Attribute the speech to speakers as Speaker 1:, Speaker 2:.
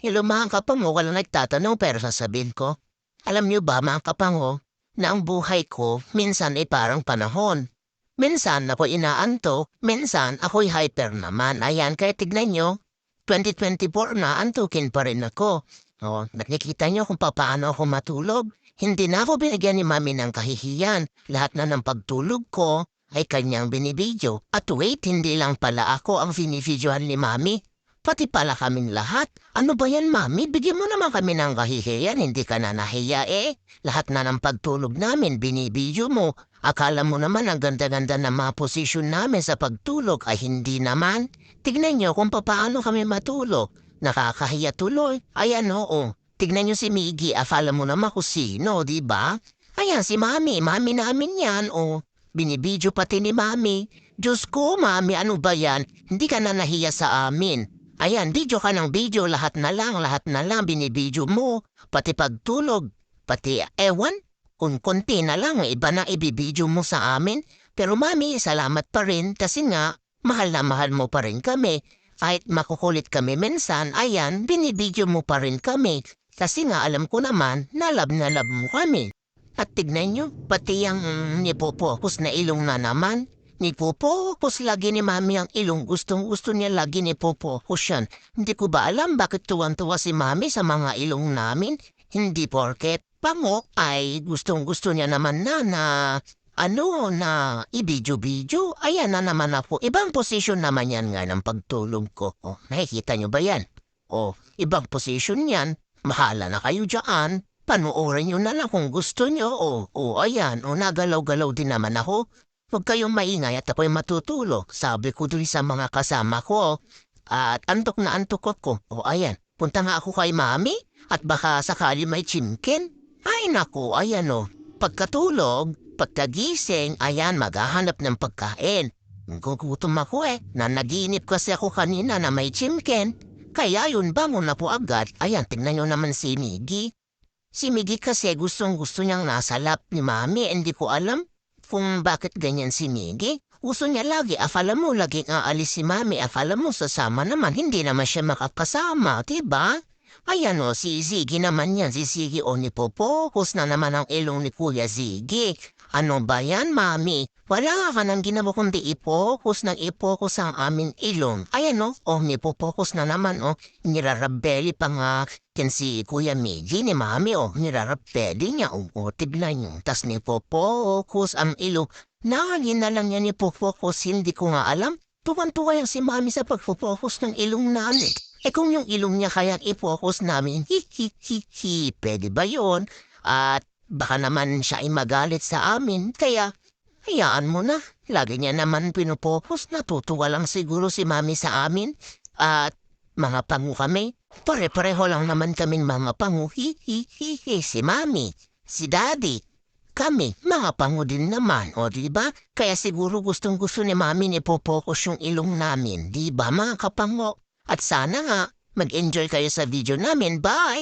Speaker 1: Hello mga kapango, walang nagtatanong pero sasabihin ko. Alam niyo ba mga kapango, na ang buhay ko minsan ay parang panahon. Minsan ako inaanto, minsan ako'y hyper naman. Ayan, kaya tignan nyo, 2024 na antukin pa rin ako. O, nakikita nyo kung paano ako matulog. Hindi na ako binigyan ni mami ng kahihiyan. Lahat na ng pagtulog ko ay kanyang binibidyo. At wait, hindi lang pala ako ang binibidyohan ni mami. Pati pala kaming lahat. Ano ba yan, mami? Bigyan mo naman kami ng kahihiyan. Hindi ka na nahiya eh. Lahat na ng pagtulog namin, binibidyo mo. Akala mo naman ang ganda-ganda ng mga posisyon namin sa pagtulog ay hindi naman. Tignan nyo kung paano kami matulog. Nakakahiya tuloy. Ayan oo. Tignan nyo si Miggy. Akala mo naman kung sino, di ba? Ayan si Mami. Mami namin yan, oh. Binibidyo pati ni Mami. Diyos ko, Mami, ano ba yan? Hindi ka na nahiya sa amin. Ayan, video ka ng video, lahat na lang, lahat na lang, binibidyo mo. Pati pagtulog, pati ewan, kung konti na lang, iba na ibibidyo mo sa amin. Pero mami, salamat pa rin kasi nga, mahal na mahal mo pa rin kami. Kahit makukulit kami minsan, ayan, binibidyo mo pa rin kami. Kasi nga alam ko naman, nalab na lab mo kami. At tignan nyo, pati yung mm, nipopokus na ilong na naman, Nipopokus lagi ni mami ang ilong gustong gusto niya lagi nipopokus yan. Hindi ko ba alam bakit tuwan-tuwa si mami sa mga ilong namin? Hindi porket pango ay gustong gusto niya naman na na ano na ibidyo-bidyo. Ayan na naman ako. Ibang posisyon naman yan nga ng pagtulog ko. Oh, nakikita niyo ba yan? Oh, ibang posisyon yan. Mahala na kayo dyan. Panuorin niyo na lang kung gusto niyo. Oh, oh, ayan. Oh, nagalaw-galaw din naman ako. Huwag kayong maingay at ako'y matutulog. Sabi ko dun sa mga kasama ko. At antok na antok ako. O ayan, punta nga ako kay mami at baka sakali may chimkin. Ay nako, ayan o. Pagkatulog, pagkagising, ayan, maghahanap ng pagkain. Gugutom ako eh. Nanaginip kasi ako kanina na may chimkin. Kaya yun bangon na po agad. Ayan, tingnan nyo naman si Miggy. Si Miggy kasi gustong gusto niyang nasa lap ni Mami. Hindi ko alam kung bakit ganyan si Miggy. Gusto niya lagi, afala mo laging aalis si Mami, afala mo sasama naman, hindi naman siya makakasama, diba? Ayan o, si Ziggy naman yan, si Ziggy o ni Popokus na naman ang ilong ni Kuya Ziggy. Ano ba yan, Mami? Wala ka nang ginawa kundi ipokus nang ipokus ang amin ilong. Ayan o, oh, nipopokus na naman o. Oh. Nirarabeli pa nga ken si Kuya Migi ni Mami o. Oh. Nirarabeli niya o. Oh, tignan niyo. Tas nipopokus ang ilong. Nangagin na lang niya nipopokus, hindi ko nga alam. Tuwan-tuwa yung si Mami sa pagpopokus ng ilong namin. Eh kung yung ilong niya kaya ipokus namin, hi hi hi hi, pwede ba yun? At Baka naman siya ay magalit sa amin, kaya hayaan mo na. Lagi niya naman pinupopos, natutuwa lang siguro si mami sa amin. At mga pangu kami, pare-pareho lang naman kaming mga pangu. Hi, hi, hi, hi, si mami, si daddy. Kami, mga pangu din naman, o di ba? Kaya siguro gustong gusto ni mami ni popokos yung ilong namin, di ba mga kapango? At sana nga, mag-enjoy kayo sa video namin. Bye!